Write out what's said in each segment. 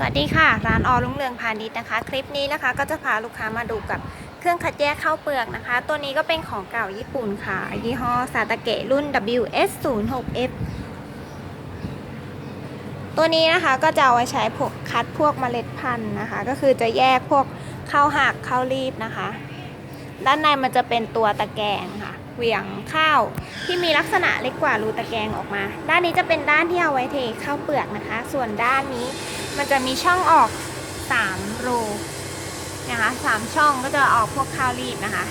สวัสดีค่ะ ร้านออรุ่งเรืองพาณิชย์นะคะ คลิปนี้นะคะก็จะพาลูกค้ามาดูกับเครื่องคัดแยกข้าวเปลือกนะคะ ตัวนี้ก็เป็นของเก่าญี่ปุ่นค่ะ ยี่ห้อซาตาเกะรุ่น WS06F ตัวนี้นะคะก็จะเอาไว้ใช้พวกคัดพวกเมล็ดพันธุ์นะคะ ก็คือจะแยกพวกข้าวหักข้าวรีบนะคะ ด้านในมันจะเป็นตัวตะแกรงค่ะ เหวี่ยงข้าว ที่มีลักษณะเล็กกว่ารูตะแกรงออกมา ด้านนี้จะเป็นด้านที่เอาไว้เทข้าวเปลือกนะคะ ส่วนด้านนี้มันจะมีช่องออก3รูนะคะสามช่องก็จะออกพวกข้าวรีบนะคะ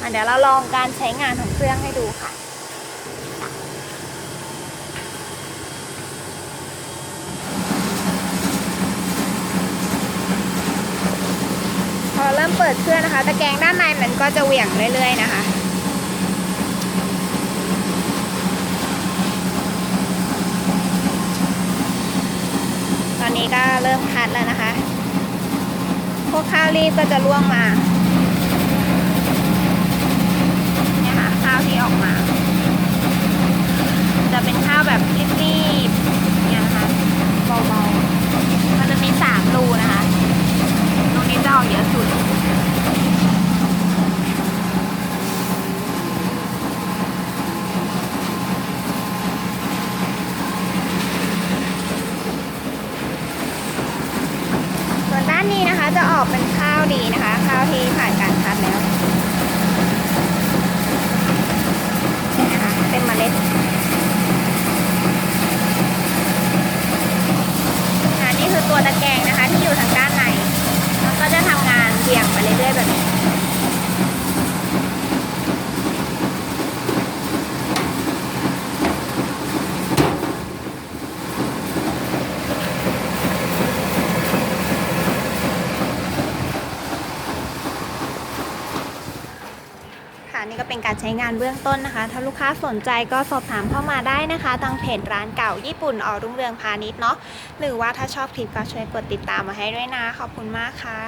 อะเดี๋ยวเราลองการใช้งานของเครื่องให้ดูค่ะพอเริ่มเปิดเครื่องนะคะ ตะแกรงด้านในมันก็จะเหวี่ยงเรื่อยๆนะคะ ตอ นี้ก็เริ่มพัดแล้วนะคะ พวกข้าวรีบก็จะล่วงมา เนี่ยค่ะข้าวที่ออกมา จะเป็นข้าวแบบรีบๆเนี่ยนะคะเบาๆ มันจะมีสามรูนะคะ ตรงนี้จะออกเยอะสุด ส่วนด้านนี้นะคะจะออกเป็นข้าวดีนะคะ ข้าวที่ผ่านการคัดแล้วนี่นะคะเป็นเมล็ดอันนี้คือตัวตะแกรงนะคะ ที่อยู่ทางด้านในแล้วก็จะทำงานเบี่ยงไปเรื่อยๆแบบนี้ ค่ะนี่ก็เป็นการใช้งานเบื้องต้นนะคะ ถ้าลูกค้าสนใจก็สอบถามเข้ามาได้นะคะทางเพจร้านเก่าญี่ปุ่นออรุ่งเรืองพาณิชย์เนาะหรือว่าถ้าชอบคลิปก็ช่วยกดติดตามมาให้ด้วยนะ ขอบคุณมากค่ะ